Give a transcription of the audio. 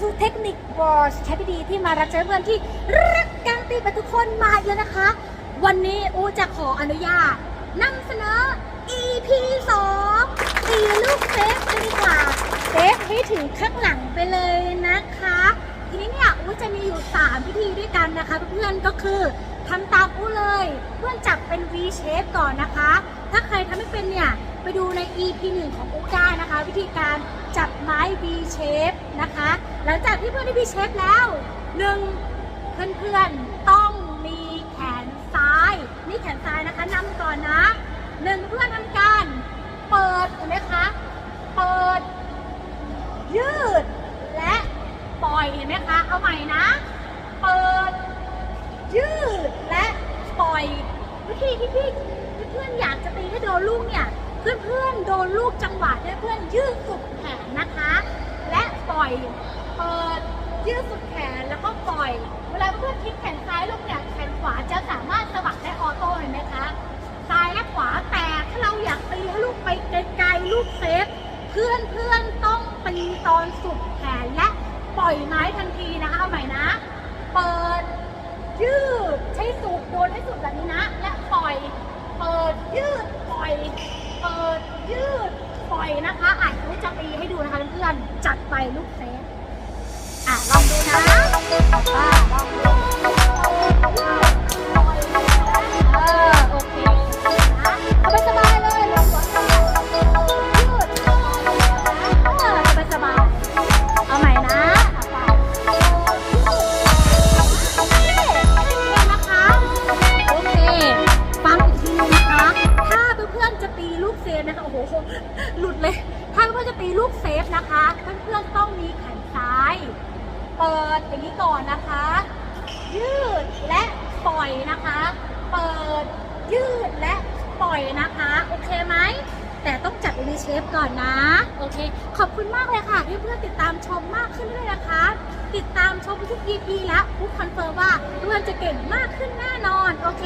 to Technic w a r s ใช้พิธีที่มารับใช้เพื่อนที่รักการตีไปทุกคนมาอีกแล้วนะคะ วันนี้อูจะขออนุญาตนำเสนอ EP 2ตีลูกเซฟกันดีกว่าเซฟให้ถึงข้างหลังไปเลยนะคะ ทีนี้เนี่ยอูจะมีอยู่3พิธีด้วยกันนะคะ เพื่อนๆก็คือทำตามอูเลย เพื่อนจับเป็น V shape ก่อนนะคะ ถ้าใครทำไม่เป็นเนี่ย ไปดูใน EP 1 ของอูได้นะคะ วิธีการจับไม้ V shape นะคะ หลังจากที่เพื่อนได้ V shape แล้วหนึ่งเพื่อนๆต้องมีแขนซ้ายนี่แขนซ้ายนะคะนำก่อนนะหนึ่งเพื่อนทำการเปิดเห็นไหมคะเปิด ยืด และปล่อยเห็นไหมคะเอาใหม่นะ เปิด ยืดและปล่อยวิธีที่พี่เพื่อนอยากจะตีให้โดนลูกเนี่ยเพื่อนๆโดนลูกจังหวะเนี่ยเพื่อนยืดสุดแขนนะคะ และปล่ อยเปิดยืดสุดแขนแล้วก็ปล่อย เวลาเพื่อนพลิกแขนซ้ายลูกเนี่ยแขนขวาจะสามารถสะบัดได้ออโต้เห็นไหมคะซ้ายและขวาแต่ถ้าเราอยากตีให้ลูกไปไกลๆลูกเซฟเพื่อนเพื่อนๆต้องตีตอนสุดแขนและปล่อยไม้ทันทีนะคะเอาใหม่นะ เปิดยืดใช้สูบโดนให้สุดแบบนี้นะ และปล่อย เปิดยืดปล่อย เปิดยืด ปล่อยนะคะอ่านรู้จะตีให้ดูนะคะเพื่อนๆจัดไปลูกเซฟอะลองดูนะ นะคะโอ้โหหลุดเลย ถ้าเพื่อนจะตีลูกเซฟนะคะเพื่อนๆต้องมีแขนซ้ายเปิดอย่างนี้ก่อนนะคะ ยืดและปล่อยนะคะ เปิดยืดและปล่อยนะคะ โอเคไหมแต่ต้องจัดในเชฟก่อนนะ โอเค ขอบคุณมากเลยค่ะที่เพื่อนติดตามชมมากขึ้นเรื่อยนะคะ ติดตามชมทุก EP แล้วพุกคอนเฟิร์มว่าเพื่อนจะเก่งมากขึ้นแน่นอน โอเค